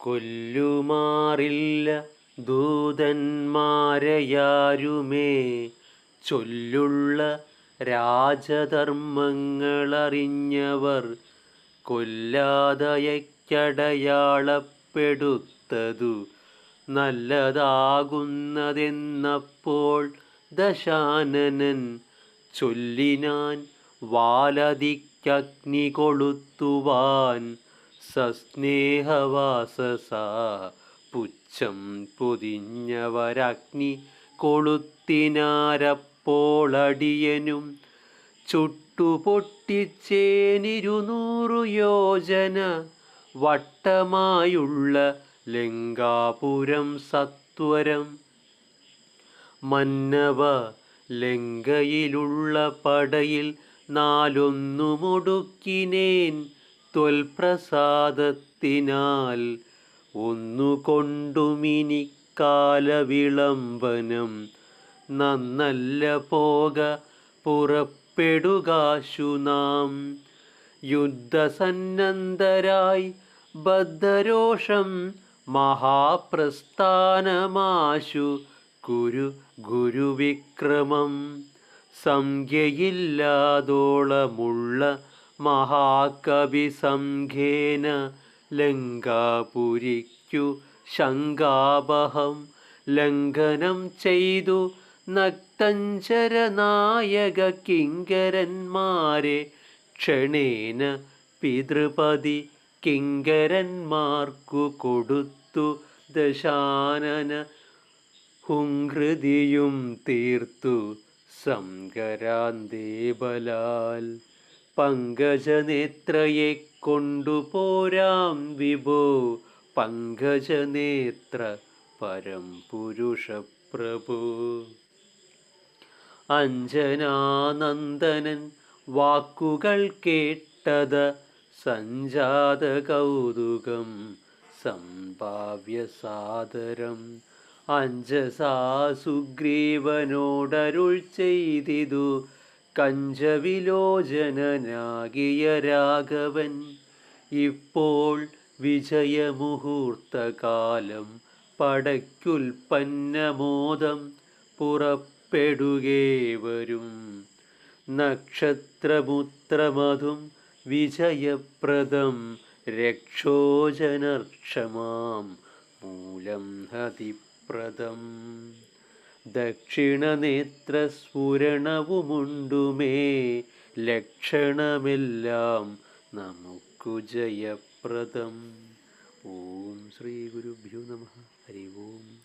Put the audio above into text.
കൊല്ലുമാറില്ല ദൂതന്മാരെയാരുമേ? ചൊല്ലുള്ള രാജധർമ്മങ്ങളറിഞ്ഞവർ കൊല്ലാതയക്കടയാളപ്പെടുത്തതു നല്ലതാകുന്നതെന്നപ്പോൾ ദശാനനൻ ചൊല്ലിനാൻ വാലതിക്കഗ്നി കൊളുത്തുവാൻ സസ്നേഹവാസസ. പുച്ഛം പൊതിഞ്ഞവരഗ്നി കൊളുത്തിനാരപ്പോളടിയനും. ചുട്ടുപൊട്ടിച്ചേനിരുന്നൂറു യോജന. വട്ടമായുള്ള ലങ്കാപുരം സത്വരം. മന്നവ ലങ്കയിലുള്ള പടയിൽ നാലൊന്നു മുടുക്കിനേൻ. ത്വൽപ്രസാദത്തിനാൽ ഒന്നുകൊണ്ടുമിനി കാലവിളംബനം നന്നല്ല പോക പുറപ്പെടുകാശു നാം യുദ്ധസന്നദ്ധരായി ബദ്ധരോഷം മഹാപ്രസ്ഥാനമാശു കുരു ഗുരുവിക്രമം. സംഖ്യയില്ലാതോളമുള്ള മഹാകവി സംഖ്യേന ലങ്കാപുരിക്കു ശങ്കാപഹം ലംഘനം ചെയ്തു നക്തഞ്ചരനായക കിങ്കരന്മാരെ ക്ഷണേന പിതൃപതി കിങ്കരന്മാർക്കു കൊടുത്തു ദശാനന ഹുങ്കൃതിയും തീർത്തു സംകരാന്തേബലാൽ പങ്കജനേത്രയെ കൊണ്ടുപോരാം വിഭോ. പങ്കജനേത്ര പരം പുരുഷപ്രഭു അഞ്ജനാനന്ദനൻ വാക്കുകൾ കേട്ടത് സഞ്ജാത കൗതുകം സംഭാവ്യ സാദരം അഞ്ജസാ സുഗ്രീവനോടരുൾ ചെയ്തിതു കഞ്ചവിലോചനനാകിയ രാഘവൻ ഇപ്പോൾ വിജയമുഹൂർത്തകാലം പടയ്ക്കുൽപ്പന്നമോദം പുറപ്പെടുകേ വരും നക്ഷത്രമുത്രമതും വിജയപ്രദം രക്ഷോജനർക്ഷമാം മൂലം ഹതിപ്രദം ദക്ഷിണനേത്രസ്ഫുരണവുമുണ്ടുമേ. ലക്ഷണമെല്ലാം നമുക്കു ജയപ്രദം. ഓം ശ്രീ ഗുരുഭ്യോ നമ. ഹരി ഓം.